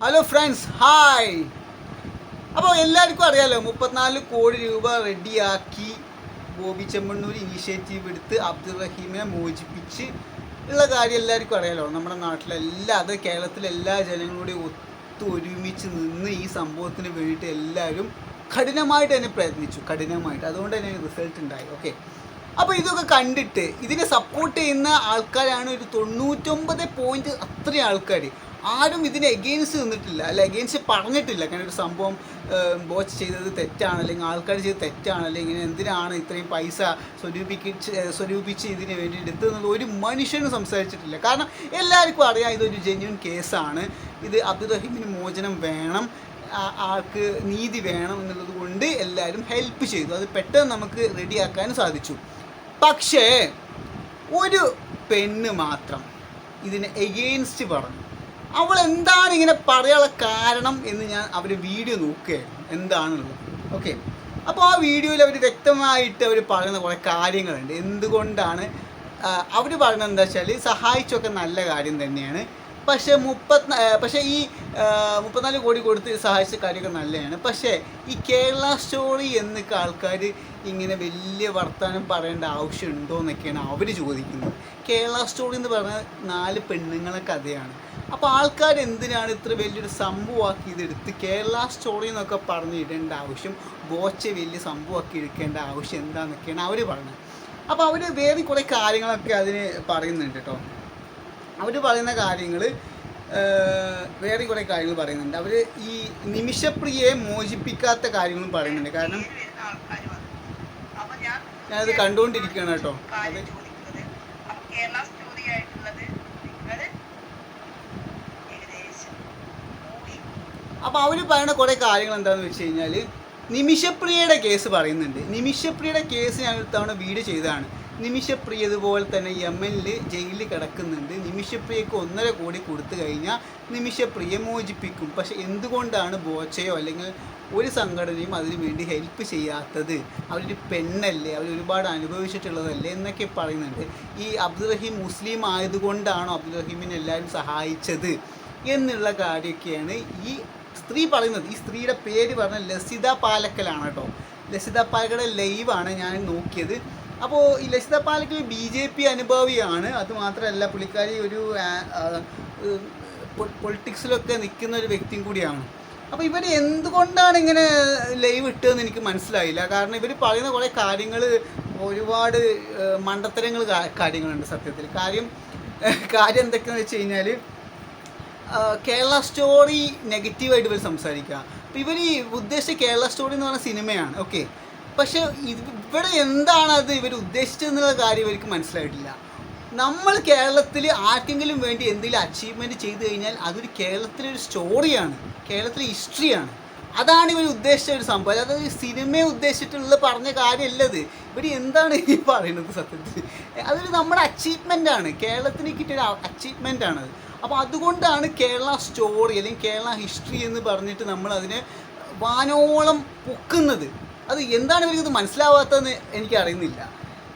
Hello friends hi അപ്പോൾ എല്ലാവർക്കും അറിയാലോ മുപ്പത്തിനാല് കോടി രൂപ റെഡിയാക്കി ബോബി ചെമ്മണ്ണൂർ ഇനീഷ്യേറ്റീവ് എടുത്ത് അബ്ദുൾ റഹീമിനെ മോചിപ്പിച്ച് ഉള്ള കാര്യം എല്ലാവർക്കും അറിയാലോ. നമ്മുടെ നാട്ടിലെല്ലാ അത് കേരളത്തിലെ എല്ലാ ഒത്തു ഒരുമിച്ച് നിന്ന് ഈ സംഭവത്തിന് വേണ്ടിയിട്ട് എല്ലാവരും കഠിനമായിട്ട് തന്നെ പ്രയത്നിച്ചു. കഠിനമായിട്ട്. അതുകൊണ്ട് തന്നെ റിസൾട്ട് ഉണ്ടായി. ഓക്കെ അപ്പോൾ ഇതൊക്കെ കണ്ടിട്ട് ഇതിനെ സപ്പോർട്ട് ചെയ്യുന്ന ആൾക്കാരാണ് ഒരു തൊണ്ണൂറ്റൊമ്പത് പോയിന്റ് അത്രയും ആൾക്കാർ ആരും ഇതിനെ എഗെയിൻസ്റ്റ് നിന്നിട്ടില്ല അല്ല എഗെയിൻസ്റ്റ് പറഞ്ഞിട്ടില്ല. അങ്ങനെ ഒരു സംഭവം ബോച്ച് ചെയ്തത് തെറ്റാണ് അല്ലെങ്കിൽ ആൾക്കാർ ചെയ്ത് തെറ്റാണ് അല്ലെങ്കിൽ ഇങ്ങനെ എന്തിനാണ് ഇത്രയും പൈസ സ്വരൂപിച്ച് സ്വരൂപിച്ച് ഇതിന് വേണ്ടി എടുത്തതെന്നുള്ള ഒരു മനുഷ്യനും സംസാരിച്ചിട്ടില്ല. കാരണം എല്ലാവർക്കും അറിയാം ഇതൊരു ജെന്യൂൻ കേസാണ് ഇത് അബ്ദുൾ റഹീമിന് മോചനം വേണം ആൾക്ക് നീതി വേണം എന്നുള്ളത് കൊണ്ട് എല്ലാവരും ഹെൽപ്പ് ചെയ്തു. അത് പെട്ടെന്ന് നമുക്ക് റെഡിയാക്കാൻ സാധിച്ചു. പക്ഷേ ഒരു പെണ്ണ് മാത്രം ഇതിന് എഗെയിൻസ്റ്റ് പറഞ്ഞു. അവൾ എന്താണ് ഇങ്ങനെ പറയാനുള്ള കാരണം എന്ന് ഞാൻ അവർ വീഡിയോ നോക്കുകയായിരുന്നു. എന്താണുള്ളത്? ഓക്കെ അപ്പോൾ ആ വീഡിയോയിൽ അവർ വ്യക്തമായിട്ട് അവർ പറയുന്ന കുറേ കാര്യങ്ങളുണ്ട്. എന്തുകൊണ്ടാണ്? അവർ പറയുന്നത് എന്താ വെച്ചാൽ സഹായിച്ചൊക്കെ നല്ല കാര്യം തന്നെയാണ്. പക്ഷേ മുപ്പത്തി പക്ഷേ ഈ മുപ്പത്തിനാല് കോടി കൊടുത്ത് സഹായിച്ച കാര്യമൊക്കെ നല്ലതാണ്. പക്ഷേ ഈ കേരള സ്റ്റോറി എന്നൊക്കെ ആൾക്കാർ ഇങ്ങനെ വലിയ വർത്തമാനം പറയേണ്ട ആവശ്യമുണ്ടോ എന്നൊക്കെയാണ് അവർ ചോദിക്കുന്നത്. കേരള സ്റ്റോറി എന്ന് പറഞ്ഞാൽ നാല് പെണ്ണുങ്ങളെ കഥയാണ്. അപ്പോൾ ആൾക്കാർ എന്തിനാണ് ഇത്ര വലിയൊരു സംഭവമാക്കി ഇതെടുത്ത് കേരള സ്റ്റോറി എന്നൊക്കെ പറഞ്ഞ് ഇടേണ്ട ആവശ്യം? ബോച്ചെ വലിയ സംഭവമാക്കി എടുക്കേണ്ട ആവശ്യം എന്താണെന്നൊക്കെയാണ് അവർ പറഞ്ഞത്. അപ്പോൾ അവർ വേറെ കുറേ കാര്യങ്ങളൊക്കെ അതിന് പറയുന്നുണ്ട് കേട്ടോ അവർ പറയുന്ന കാര്യങ്ങൾ വേറെ കുറേ കാര്യങ്ങൾ പറയുന്നുണ്ട്. അവർ ഈ നിമിഷപ്രിയയെ മോചിപ്പിക്കാത്ത കാര്യങ്ങളും പറയുന്നുണ്ട്. കാരണം ഞാനത് കണ്ടുകൊണ്ടിരിക്കുകയാണ് കേട്ടോ അത് കേരള അപ്പോൾ അവർ പറയുന്ന കുറേ കാര്യങ്ങൾ എന്താണെന്ന് വെച്ച് കഴിഞ്ഞാൽ നിമിഷപ്രിയയുടെ കേസ് പറയുന്നുണ്ട്. നിമിഷപ്രിയയുടെ കേസ് ഞാൻ ഒരു തവണ വീഡിയോ ചെയ്തതാണ്. നിമിഷപ്രിയ ഇതുപോലെ തന്നെ യമനിൽ ജയിലിൽ കിടക്കുന്നുണ്ട്. നിമിഷപ്രിയക്ക് ഒന്നര കോടി കൊടുത്തു കഴിഞ്ഞാൽ നിമിഷപ്രിയ മോചിപ്പിക്കും. പക്ഷെ എന്തുകൊണ്ടാണ് ബോച്ചയോ അല്ലെങ്കിൽ ഒരു സംഘടനയും അതിനു വേണ്ടി ഹെൽപ്പ് ചെയ്യാത്തത്? അവരൊരു പെണ്ണല്ലേ? അവർ ഒരുപാട് അനുഭവിച്ചിട്ടുള്ളതല്ലേ എന്നൊക്കെ പറയുന്നുണ്ട്. ഈ അബ്ദുറഹീം മുസ്ലിം ആയതുകൊണ്ടാണോ അബ്ദുൾ റഹീമിനെ എല്ലാവരും സഹായിച്ചത് എന്നുള്ള കാര്യമൊക്കെയാണ് ഈ സ്ത്രീ പറയുന്നത് ഈ സ്ത്രീയുടെ പേര് പറഞ്ഞ ലസിത പാലക്കലാണ് കേട്ടോ. ലസിത പാലക്കയുടെ ലൈവാണ് ഞാൻ നോക്കിയത്. അപ്പോൾ ഈ Lasitha Palakkal B J P അനുഭാവിയാണ്. അതുമാത്രമല്ല പുള്ളിക്കാരി ഒരു പൊളിറ്റിക്സിലൊക്കെ നിൽക്കുന്ന ഒരു വ്യക്തിയും കൂടിയാണ്. അപ്പോൾ ഇവർ എന്തുകൊണ്ടാണ് ഇങ്ങനെ ലൈവ് ഇട്ടതെന്ന് എനിക്ക് മനസ്സിലായില്ല. കാരണം ഇവർ പറയുന്ന കുറേ കാര്യങ്ങൾ ഒരുപാട് മണ്ടത്തരങ്ങൾ കാര്യങ്ങളുണ്ട് സത്യത്തിൽ. കാര്യം കാര്യം എന്തൊക്കെയാണെന്ന് വെച്ച് കഴിഞ്ഞാൽ കേരള സ്റ്റോറി നെഗറ്റീവായിട്ട് ഇവർ സംസാരിക്കുക. അപ്പോൾ ഇവർ ഈ ഉദ്ദേശിച്ച കേരള സ്റ്റോറി എന്ന് പറഞ്ഞ സിനിമയാണ് ഓക്കെ. പക്ഷെ ഇവിടെ എന്താണ് അത് ഇവർ ഉദ്ദേശിച്ചതെന്നുള്ള കാര്യം ഇവർക്ക് മനസ്സിലായിട്ടില്ല. നമ്മൾ കേരളത്തിൽ ആർക്കെങ്കിലും വേണ്ടി എന്തെങ്കിലും അച്ചീവ്മെന്റ് ചെയ്തു കഴിഞ്ഞാൽ അതൊരു കേരളത്തിലെ ഒരു സ്റ്റോറിയാണ് കേരളത്തിലെ ഹിസ്റ്ററിയാണ് അതാണ് ഇവർ ഉദ്ദേശിച്ച ഒരു സംഭവം. അതായത് സിനിമയെ ഉദ്ദേശിച്ചിട്ടുള്ള പറഞ്ഞ കാര്യമല്ലത്. ഇവർ എന്താണ് ഈ പറയുന്നത് സത്യത്തിൽ? അതൊരു നമ്മുടെ അച്ചീവ്മെന്റ് ആണ് കേരളത്തിന് കിട്ടിയ അച്ചീവ്മെന്റ് ആണത് അപ്പോൾ അതുകൊണ്ടാണ് കേരള സ്റ്റോറി അല്ലെങ്കിൽ കേരള ഹിസ്റ്ററി എന്ന് പറഞ്ഞിട്ട് നമ്മൾ അതിനെ വാനോളം പൊക്കുന്നത്. അത് എന്താണ് ഇവർക്ക് മനസ്സിലാവാത്തതെന്ന് എനിക്ക് അറിയുന്നില്ല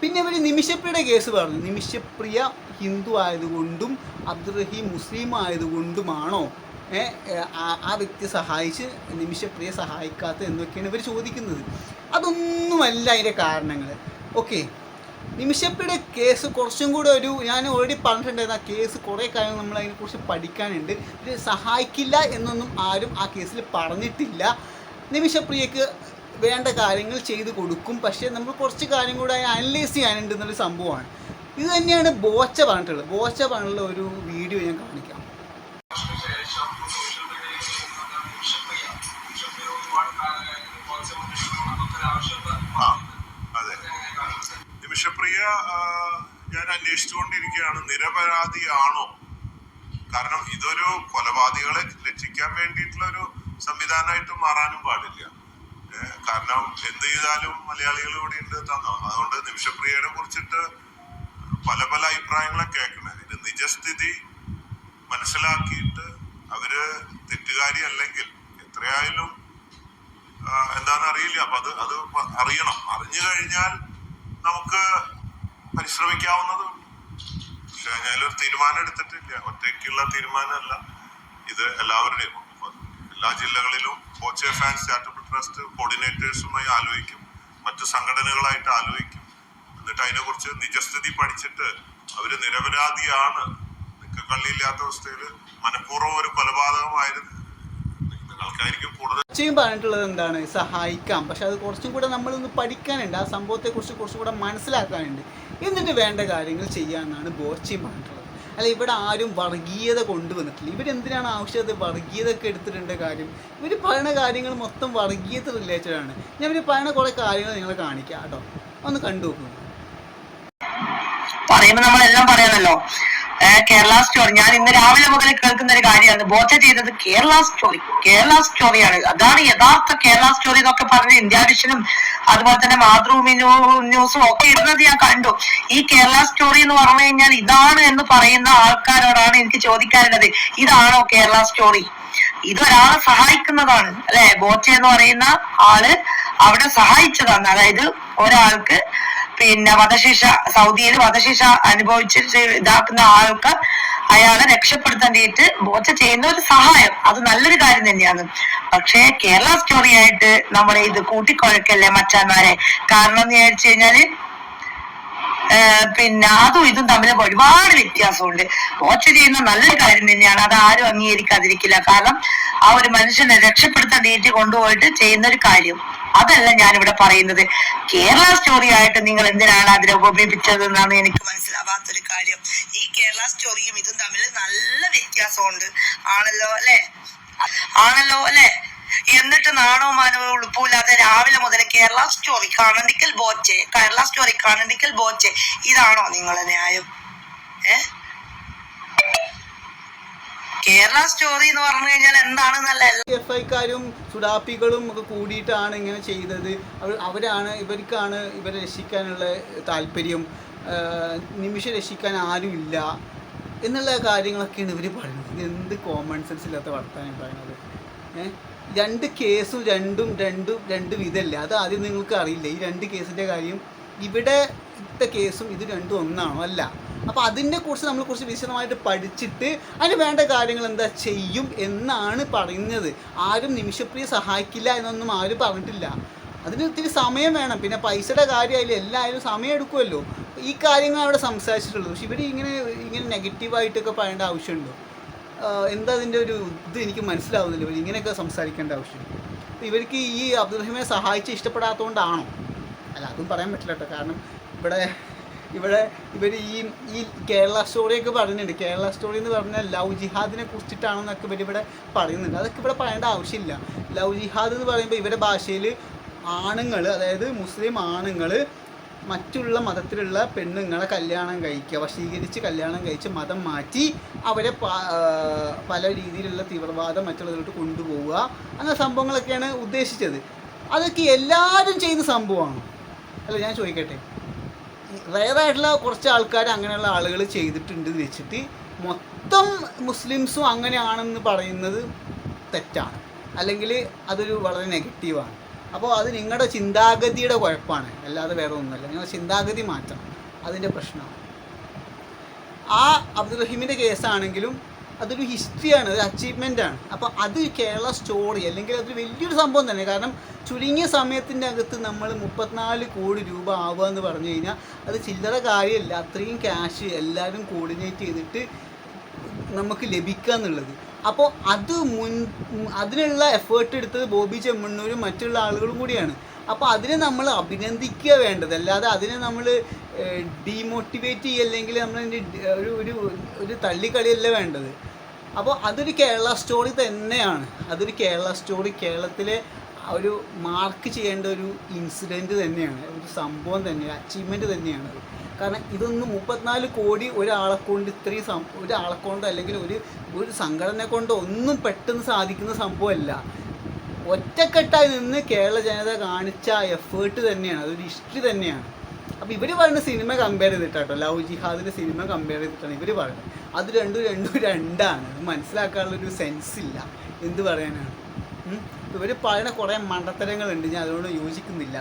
പിന്നെ ഇവർ നിമിഷപ്രിയയുടെ കേസ് പറഞ്ഞു. നിമിഷപ്രിയ ഹിന്ദു ആയതുകൊണ്ടും അബ്ദുറഹീം മുസ്ലിം ആയതുകൊണ്ടുമാണോ ആ വ്യക്തി സഹായിച്ച് നിമിഷപ്രിയ സഹായിക്കാത്ത എന്നൊക്കെയാണ് ഇവർ ചോദിക്കുന്നത്. അതൊന്നുമല്ല അതിന്റെ കാരണങ്ങൾ ഓക്കെ. നിമിഷപ്രിയുടെ കേസ് കുറച്ചും കൂടെ ഒരു ഞാൻ ഓൾറെഡി പറഞ്ഞിട്ടുണ്ടായിരുന്നു ആ കേസ് കുറേ കാര്യങ്ങൾ നമ്മൾ അതിനെക്കുറിച്ച് പഠിക്കാനുണ്ട്. ഇത് സഹായിക്കില്ല എന്നൊന്നും ആരും ആ കേസിൽ പറഞ്ഞിട്ടില്ല. നിമിഷപ്രിയക്ക് വേണ്ട കാര്യങ്ങൾ ചെയ്തു കൊടുക്കും. പക്ഷേ നമ്മൾ കുറച്ച് കാര്യം കൂടെ അനലൈസ് ചെയ്യാനുണ്ട് എന്നൊരു സംഭവമാണ്. ഇത് തന്നെയാണ് ബോച്ച പറഞ്ഞിട്ടുള്ളത് ബോച്ച പറഞ്ഞിട്ടുള്ള ഒരു വീഡിയോ ഞാൻ കാണിക്കാം. ഞാൻ അന്വേഷിച്ചുകൊണ്ടിരിക്കുകയാണ്. നിരപരാധിയാണോ? കാരണം ഇതൊരു കൊലപാതകളെ രക്ഷിക്കാൻ വേണ്ടിയിട്ടുള്ള ഒരു സംവിധാനമായിട്ട് മാറാനും പാടില്ല. കാരണം എന്ത് ചെയ്താലും മലയാളികൾ ഇവിടെ ഉണ്ട് തന്നോ അതുകൊണ്ട് നിമിഷപ്രിയയെ കുറിച്ചിട്ട് പല പല അഭിപ്രായങ്ങളെ കേൾക്കണേ ഇതിന്റെ നിജസ്ഥിതി മനസ്സിലാക്കിയിട്ട് അവർ തെറ്റുകാരി അല്ലെങ്കിൽ എത്രയായാലും എന്താണെന്ന് അറിയില്ല അപ്പൊ അത് അത് അറിയണം. അറിഞ്ഞു കഴിഞ്ഞാൽ നമുക്ക് പരിശ്രമിക്കാവുന്നതും പക്ഷെ ഞാനൊരു തീരുമാനം എടുത്തിട്ടില്ല. ഒറ്റയ്ക്കുള്ള തീരുമാനമല്ല. ഇത് എല്ലാവരുടെയും എല്ലാ ജില്ലകളിലും കോച്ച് ഫാൻസ് ചാരിറ്റബിൾ ട്രസ്റ്റ് കോർഡിനേറ്റേഴ്സുമായി ആലോചിക്കും. മറ്റു സംഘടനകളായിട്ട് ആലോചിക്കും. എന്നിട്ട് അതിനെക്കുറിച്ച് നിജസ്ഥിതി പഠിച്ചിട്ട് അവർ നിരപരാധിയാണ്. നിക്കക്കള്ളിയില്ലാത്ത അവസ്ഥയിൽ മനഃപൂർവം ഒരു കൊലപാതകമായിരുന്നു. അച്ഛയും പറഞ്ഞിട്ടുള്ളത് എന്താണ്? സഹായിക്കാം. പക്ഷെ അത് കുറച്ചും കൂടെ നമ്മളൊന്ന് പഠിക്കാനുണ്ട്. ആ സംഭവത്തെക്കുറിച്ച് കുറച്ചും കൂടെ മനസ്സിലാക്കാനുണ്ട്. എന്നിട്ട് വേണ്ട കാര്യങ്ങൾ ചെയ്യാനാണ് ബോച്ചയും പറഞ്ഞിട്ടുള്ളത്. അല്ല ഇവിടെ ആരും വർഗീയത കൊണ്ടുവന്നിട്ടില്ല. ഇവരെന്തിനാണ് വർഗീയത ഒക്കെ എടുത്തിട്ടുണ്ട് കാര്യം? ഇവർ പറയുന്ന കാര്യങ്ങൾ മൊത്തം വർഗീയത റിലേറ്റഡ് ആണ്. ഞാൻ ഇവർ പറയുന്ന കുറേ കാര്യങ്ങൾ നിങ്ങളെ കാണിക്കാം കേട്ടോ. ഒന്ന് കണ്ടു നോക്കുന്നു പറയുമ്പോ നമ്മളെല്ലാം പറയണല്ലോ ഏഹ് കേരള സ്റ്റോറി ഞാൻ ഇന്ന് രാവിലെ മുതൽ കേൾക്കുന്ന ഒരു കാര്യമാണ്. ബോധ ചെയ്തത് കേരള സ്റ്റോറി കേരള സ്റ്റോറിയാണ് അതാണ് യഥാർത്ഥ കേരള സ്റ്റോറി എന്നൊക്കെ പറഞ്ഞ് ഇന്ത്യ വിഷനും അതുപോലെ തന്നെ മാതൃഭൂമി ന്യൂസും ഒക്കെ ഇടുന്നത് ഞാൻ കണ്ടു. ഈ കേരള സ്റ്റോറി എന്ന് പറഞ്ഞു കഴിഞ്ഞാൽ ഇതാണ് എന്ന് പറയുന്ന ആൾക്കാരോടാണ് എനിക്ക് ചോദിക്കാനുള്ളത്. ഇതാണോ കേരള സ്റ്റോറി ഇത് ഒരാളെ സഹായിക്കുന്നതാണ്. അല്ലെ? ബോച്ച എന്ന് പറയുന്ന ആൾ അവിടെ സഹായിച്ചതാണ്. അതായത് ഒരാൾക്ക് പിന്നെ വധശിക്ഷ സൗദിയിൽ വധശിക്ഷ അനുഭവിച്ച് ഇതാക്കുന്ന ആൾക്ക് അയാളെ രക്ഷപ്പെടുത്താൻ വേണ്ടിട്ട് ബോച്ച ചെയ്യുന്ന ഒരു സഹായം. അത് നല്ലൊരു കാര്യം തന്നെയാണ്. പക്ഷേ കേരള സ്റ്റോറി ആയിട്ട് നമ്മളെ ഇത് കൂട്ടിക്കുഴക്കല്ലേ മച്ചാന്മാരെ? കാരണം എന്ന് വിചാരിച്ചു കഴിഞ്ഞാൽ പിന്നെ അതും ഇതും തമ്മിൽ ഒരുപാട് വ്യത്യാസമുണ്ട്. ഓച്ച ചെയ്യുന്ന നല്ലൊരു കാര്യം തന്നെയാണ്. അത് ആരും അംഗീകരിക്കാതിരിക്കില്ല. കാരണം ആ ഒരു മനുഷ്യനെ രക്ഷപ്പെടുത്താൻ വേണ്ടി കൊണ്ടുപോയിട്ട് ചെയ്യുന്ന ഒരു കാര്യം. അതല്ല ഞാനിവിടെ പറയുന്നത്. കേരള സ്റ്റോറി ആയിട്ട് നിങ്ങൾ എന്തിനാണ് അതിനെ ഉപമിപ്പിച്ചത് എന്നാണ് എനിക്ക് മനസ്സിലാവാത്തൊരു കാര്യം. ഈ കേരള സ്റ്റോറിയും ഇതും തമ്മിൽ നല്ല വ്യത്യാസമുണ്ട്. ആണല്ലോ അല്ലെ? ആണല്ലോ അല്ലെ? എന്നിട്ട് നാണോ മാനോ ഉളുപ്പില്ലാതെ രാവിലെ മുതൽ കേരള സ്റ്റോറി കാണണ്ടിക്കൽ ബോച്ചെ കേരള സ്റ്റോറി കാണണ്ടിക്കൽ ബോച്ചെ ഇതാണോ നിങ്ങളെ ന്യായം? ഏ? കേരള സ്റ്റോറി എന്ന് പറഞ്ഞു കഴിഞ്ഞാൽ എന്താണ് എന്താണെന്നല്ല എഫ് ഐക്കാരും സുഡാപ്പികളും ഒക്കെ കൂടിയിട്ടാണ് ഇങ്ങനെ ചെയ്തത്. അവരാണ് ഇവർക്കാണ് ഇവരെ രക്ഷിക്കാനുള്ള താല്പര്യം. നിമിഷ രക്ഷിക്കാൻ ഇല്ല എന്നുള്ള കാര്യങ്ങളൊക്കെയാണ് ഇവർ പറയുന്നത്. എന്ത് കോമൺ സെൻസ് ഇല്ലാത്ത വർത്താനം പറയുന്നത്? ഏഹ് രണ്ട് കേസും രണ്ടും രണ്ടും രണ്ട് വിധമല്ല? അത് ആദ്യം നിങ്ങൾക്ക് അറിയില്ല. ഈ രണ്ട് കേസിന്റെ കാര്യം ഇവിടെ ഇത്തെ കേസും ഇത് രണ്ടും ഒന്നാണോ? അല്ല. അപ്പോൾ അതിനെ കുറിച്ച് നമ്മൾ കുറച്ച് വിശദമായിട്ട് പഠിച്ചിട്ട് അതിന് വേണ്ട കാര്യങ്ങൾ എന്താ ചെയ്യും എന്നാണ് പറയുന്നത്. ആരും നിമിഷപ്രിയ സഹായിക്കില്ല എന്നൊന്നും ആരും പറഞ്ഞിട്ടില്ല. അതിന് ഒത്തിരി സമയം വേണം. പിന്നെ പൈസയുടെ കാര്യമായാലും എല്ലാവരും സമയം എടുക്കുമല്ലോ. ഈ കാര്യങ്ങൾ അവിടെ സംസാരിച്ചിട്ടുള്ളൂ പക്ഷെ ഇവിടെ ഇങ്ങനെ ഇങ്ങനെ നെഗറ്റീവായിട്ടൊക്കെ പറയേണ്ട ആവശ്യമുണ്ടോ? എന്താ അതിന്റെ ഒരു ഇത് എനിക്ക് മനസ്സിലാവുന്നില്ല. ഇവർ ഇങ്ങനെയൊക്കെ സംസാരിക്കേണ്ട ആവശ്യം. ഇവർക്ക് ഈ അബ്ദുറഹിമെ സഹായിച്ച് ഇഷ്ടപ്പെടാത്തതുകൊണ്ടാണോ അല്ല അതും പറയാൻ പറ്റില്ല കേട്ടോ. കാരണം ഇവിടെ ഇവിടെ ഇവർ ഈ ഈ കേരള സ്റ്റോറിയൊക്കെ പറയുന്നുണ്ട് കേരള സ്റ്റോറി എന്ന് പറഞ്ഞാൽ ലവ് ജിഹാദിനെ കുറിച്ചിട്ടാണെന്നൊക്കെ ഇവർ ഇവിടെ പറയുന്നുണ്ട്. അതൊക്കെ ഇവിടെ പറയേണ്ട ആവശ്യമില്ല. ലവ് ജിഹാദ് എന്ന് പറയുമ്പോൾ ഇവരുടെ ഭാഷയിൽ ആണുങ്ങൾ അതായത് മുസ്ലിം ആണുങ്ങൾ മറ്റുള്ള മതത്തിലുള്ള പെണ്ണുങ്ങളെ കല്യാണം കഴിക്കുക വശീകരിച്ച് കല്യാണം കഴിച്ച് മതം മാറ്റി അവരെ പല രീതിയിലുള്ള തീവ്രവാദം മറ്റുള്ളതിലോട്ട് കൊണ്ടുപോവുക. അങ്ങനെ സംഭവങ്ങളൊക്കെയാണ് ഉദ്ദേശിച്ചത്. അതൊക്കെ എല്ലാവരും ചെയ്യുന്ന സംഭവമാണ്. അല്ല ഞാൻ ചോദിക്കട്ടെ? റയറായിട്ടുള്ള കുറച്ച് ആൾക്കാർ അങ്ങനെയുള്ള ആളുകൾ ചെയ്തിട്ടുണ്ട് എന്ന് വെച്ചിട്ട് മൊത്തം മുസ്ലിംസും അങ്ങനെയാണെന്ന് പറയുന്നത് തെറ്റാണ്. അല്ലെങ്കിൽ അതൊരു വളരെ നെഗറ്റീവാണ്. അപ്പോൾ അത് നിങ്ങളുടെ ചിന്താഗതിയുടെ കുഴപ്പമാണ് അല്ലാതെ വേറെ ഒന്നുമല്ല നിങ്ങൾ ചിന്താഗതി മാറ്റണം. അതിന്റെ പ്രശ്നമാണ്. ആ അബ്ദുൾ റഹീമിന്റെ കേസാണെങ്കിലും അതൊരു ഹിസ്റ്ററിയാണ് ഒരു അച്ചീവ്മെന്റ് ആണ് അപ്പോൾ അത് കേരള സ്റ്റോറി അല്ലെങ്കിൽ അതൊരു വലിയൊരു സംഭവം തന്നെ. കാരണം ചുരുങ്ങിയ സമയത്തിന്റെ അകത്ത് നമ്മൾ മുപ്പത്തിനാല് കോടി രൂപ ആവുക എന്ന് പറഞ്ഞു കഴിഞ്ഞാൽ അത് ചില്ലറ കാര്യമല്ല. അത്രയും ക്യാഷ് എല്ലാവരും കോർഡിനേറ്റ് ചെയ്തിട്ട് നമുക്ക് ലഭിക്കുക എന്നുള്ളത് അപ്പോൾ അത് മുൻ അതിനുള്ള എഫേർട്ട് എടുത്തത് ബോബി ചെമ്മണ്ണൂരും മറ്റുള്ള ആളുകളും കൂടിയാണ്. അപ്പോൾ അതിനെ നമ്മൾ അഭിനന്ദിക്കുക വേണ്ടത്. അല്ലാതെ അതിനെ നമ്മൾ ഡീമോട്ടിവേറ്റ് ചെയ്യല്ലെങ്കിൽ നമ്മൾ ഒരു ഒരു ഒരു തള്ളിക്കളിയല്ല വേണ്ടത്. അപ്പോൾ അതൊരു കേരള സ്റ്റോറി തന്നെയാണ്. അതൊരു കേരള സ്റ്റോറി കേരളത്തിലെ ഒരു മാർക്ക് ചെയ്യേണ്ട ഒരു ഇൻസിഡന്റ് തന്നെയാണ്. ഒരു സംഭവം തന്നെയാണ് അച്ചീവ്മെന്റ് തന്നെയാണ്. കാരണം ഇതൊന്നും മുപ്പത്തിനാല് കോടി ഒരാളെ കൊണ്ട് ഇത്രയും സം ഒരാളെ കൊണ്ട് അല്ലെങ്കിൽ ഒരു ഒരു സംഘടന കൊണ്ട് ഒന്നും പെട്ടെന്ന് സാധിക്കുന്ന സംഭവമല്ല. ഒറ്റക്കെട്ടായി നിന്ന് കേരള ജനത കാണിച്ച എഫേർട്ട് തന്നെയാണ്. അതൊരു ഹിസ്റ്ററി തന്നെയാണ്. അപ്പോൾ ഇവർ പറയുന്ന സിനിമ കമ്പയർ ചെയ്തിട്ടാട്ടോ. ലവ് ജിഹാദിന്റെ സിനിമ കമ്പയർ ചെയ്തിട്ടാണ് ഇവർ പറയുന്നത്. അത് രണ്ടും രണ്ടും രണ്ടാണ്. മനസ്സിലാക്കാനുള്ളൊരു സെൻസ് ഇല്ല. എന്ത് പറയാനാണ്? ഇവർ പറയുന്ന കുറേ മണ്ടത്തരങ്ങളുണ്ട്. ഞാൻ അതുകൊണ്ട് യോജിക്കുന്നില്ല.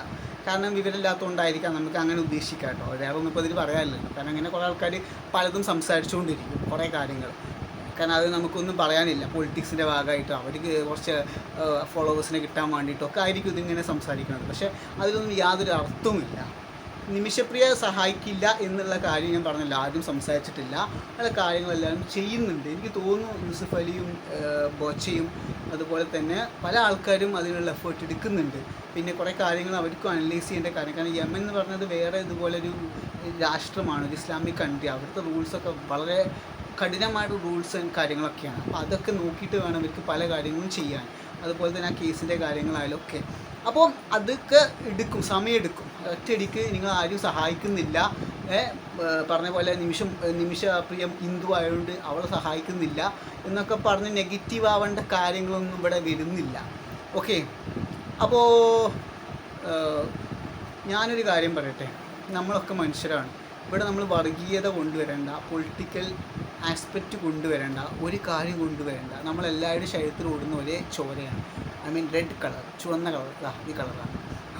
കാരണം വിവരമില്ലാത്തതുകൊണ്ടായിരിക്കാം നമുക്ക് അങ്ങനെ ഉദ്ദേശിക്കാം കേട്ടോ. വേറെ ഒന്നും ഇപ്പോൾ ഇതിൽ പറയാനില്ലല്ലോ കാരണം അങ്ങനെ കുറേ ആൾക്കാർ പലതും സംസാരിച്ചുകൊണ്ടിരിക്കും കുറേ കാര്യങ്ങൾ കാരണം അത് നമുക്കൊന്നും പറയാനില്ല. പൊളിറ്റിക്സിന്റെ ഭാഗമായിട്ട് അവർക്ക് കുറച്ച് ഫോളോവേഴ്സിനെ കിട്ടാൻ വേണ്ടിയിട്ടൊക്കെ ആയിരിക്കും ഇതിങ്ങനെ സംസാരിക്കുന്നത്. പക്ഷേ അതിലൊന്നും യാതൊരു അർത്ഥവുമില്ല. നിമിഷപ്രിയ സഹായിക്കില്ല എന്നുള്ള കാര്യം ഞാൻ പറഞ്ഞില്ല. ആരും സംസാരിച്ചിട്ടില്ല. അങ്ങനെ കാര്യങ്ങളെല്ലാം ചെയ്യുന്നുണ്ട്. എനിക്ക് തോന്നുന്നു യൂസുഫ് അലിയും ബോച്ചയും അതുപോലെ തന്നെ പല ആൾക്കാരും അതിനുള്ള എഫേർട്ട് എടുക്കുന്നുണ്ട്. പിന്നെ കുറേ കാര്യങ്ങൾ അവർക്കും അനലൈസ് ചെയ്യേണ്ട കാര്യം കാരണം യമൻ എന്ന് പറഞ്ഞത് വേറെ ഇതുപോലൊരു രാഷ്ട്രമാണ് ഒരു ഇസ്ലാമിക് കൺട്രി അവിടുത്തെ റൂൾസൊക്കെ വളരെ കഠിനമായിട്ട് റൂൾസ് കാര്യങ്ങളൊക്കെയാണ്. അപ്പോൾ അതൊക്കെ നോക്കിയിട്ട് വേണം അവർക്ക് പല കാര്യങ്ങളും ചെയ്യാൻ. അതുപോലെ തന്നെ ആ കേസിന്റെ കാര്യങ്ങളായാലും ഒക്കെ. അപ്പോൾ അതൊക്കെ എടുക്കും സമയമെടുക്കും ഒറ്റയടിക്ക് നിങ്ങൾ ആരും സഹായിക്കുന്നില്ല. പറഞ്ഞ പോലെ നിമിഷം നിമിഷ പ്രിയം ഹിന്ദു ആയതുകൊണ്ട് അവളെ സഹായിക്കുന്നില്ല എന്നൊക്കെ പറഞ്ഞ് നെഗറ്റീവ് ആവേണ്ട കാര്യങ്ങളൊന്നും ഇവിടെ വരുന്നില്ല. ഓക്കെ അപ്പോൾ ഞാനൊരു കാര്യം പറയട്ടെ. നമ്മളൊക്കെ മനുഷ്യരാണ്. ഇവിടെ നമ്മൾ വർഗീയത കൊണ്ടുവരേണ്ട പൊളിറ്റിക്കൽ ആസ്പെക്റ്റ് കൊണ്ടുവരേണ്ട ഒരു കാര്യം കൊണ്ടുവരേണ്ട. നമ്മളെല്ലാവരുടെ ശരീരത്തിൽ ഓടുന്ന ഒരേ ചോരയാണ്. ഐ മീൻ റെഡ് കളർ ചുവന്ന കളർ ഈ കളറാണ്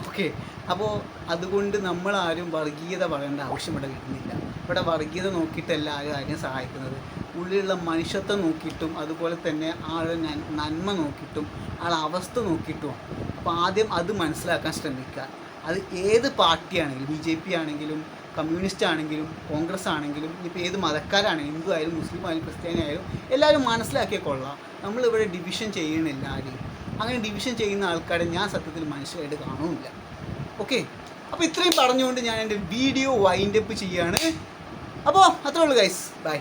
ഓക്കെ. അപ്പോൾ അതുകൊണ്ട് നമ്മളാരും വർഗീയത പറയേണ്ട ആവശ്യം ഇവിടെ വരുന്നില്ല ഇവിടെ വർഗീയത നോക്കിയിട്ടല്ല ആരും ആരെയും സഹായിക്കുന്നത്? ഉള്ളിലുള്ള മനുഷ്യത്വം നോക്കിയിട്ടും അതുപോലെ തന്നെ ആളുടെ നന്മ നോക്കിയിട്ടും ആളുടെ അവസ്ഥ നോക്കിയിട്ടുമാണ് അപ്പോൾ ആദ്യം അത് മനസ്സിലാക്കാൻ ശ്രമിക്കുക. അത് ഏത് പാർട്ടിയാണെങ്കിലും ബി ജെ പി ആണെങ്കിലും കമ്മ്യൂണിസ്റ്റ് ആണെങ്കിലും കോൺഗ്രസ് ആണെങ്കിലും ഇനിയിപ്പോൾ ഏത് മതക്കാരാണെങ്കിലും ഹിന്ദു ആയാലും മുസ്ലിം ആയാലും ക്രിസ്ത്യാനി ആയാലും എല്ലാവരും മനസ്സിലാക്കിയ കൊള്ളാം. നമ്മളിവിടെ ഡിവിഷൻ ചെയ്യണില്ല ആരെയും. അങ്ങനെ ഡിവിഷൻ ചെയ്യുന്ന ആൾക്കാരെ ഞാൻ സത്യത്തിൽ മനുഷ്യരായിട്ട് കാണുന്നില്ല. ഓക്കെ അപ്പോൾ ഇത്രയും പറഞ്ഞുകൊണ്ട് ഞാൻ എന്റെ വീഡിയോ വൈൻഡപ്പ് ചെയ്യാണ്. അപ്പോൾ അത്രേ ഉള്ളൂ ഗൈസ് ബൈ